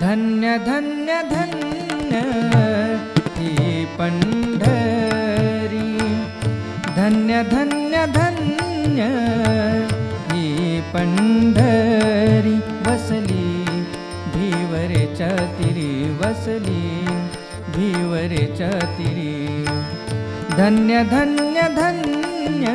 धन्य धन्य धन्य ही पंढरी धन्य धन्य धन्य पंढरी वसली भिवरेच्या तिरी वसली भिवरेच्या तिरी धन्य धन्य धन्य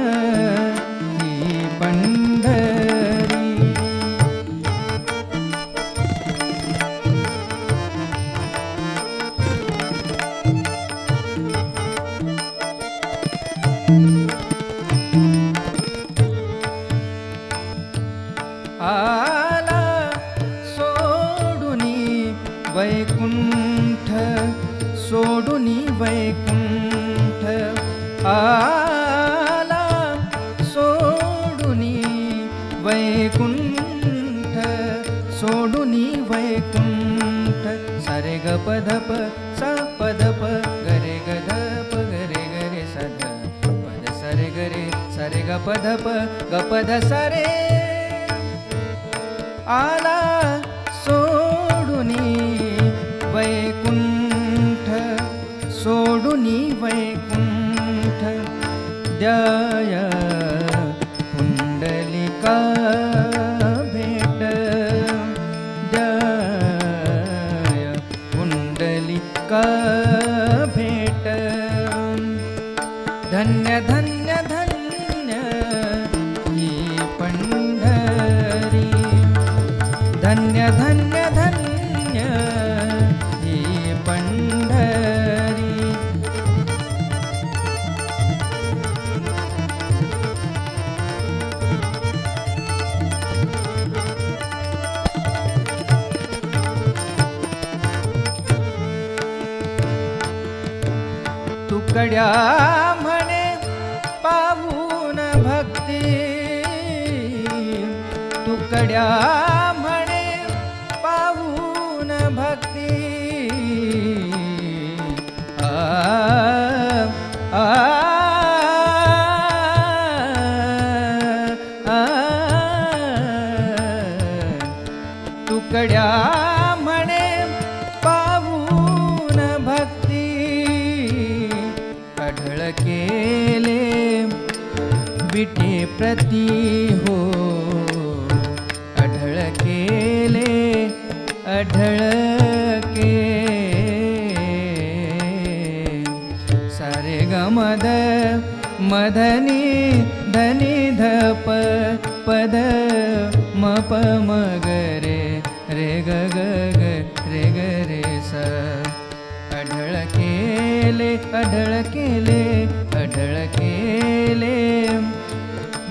वैकुंठ सोडुनी वैकुंठ. आला सोडुनी वैकुंठ सोडुनी वैकुंठ. सारे ग पधप सा पधप गरे गधप गरे गरे सध पद सरे गरे सरे ग पधप ग पध सरे. आला सोडुनी वैकुण्ठ जया पुण्डलिका भेट। जण्डलिका भेट। धन्य धन्य धन्य पण्ढरी धन्य धन्य कड्या म्हणे पाहून भक्ती. तुकड्या म्हणे पाहून भक्ती. आ, आ, आ, तुकड्या प्रती हो। अढळ केले अढळ के। सारे गमद मधनी धनी धप पद मप मगरे रे ग ग ग रे ग रे स। अढळ केले अढळ केले अढळ केले।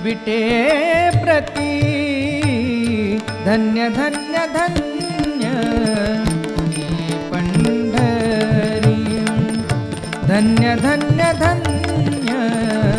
विटे प्रती। धन्य धन्य धन्य। ही पंढरी। धन्य धन्य धन्य।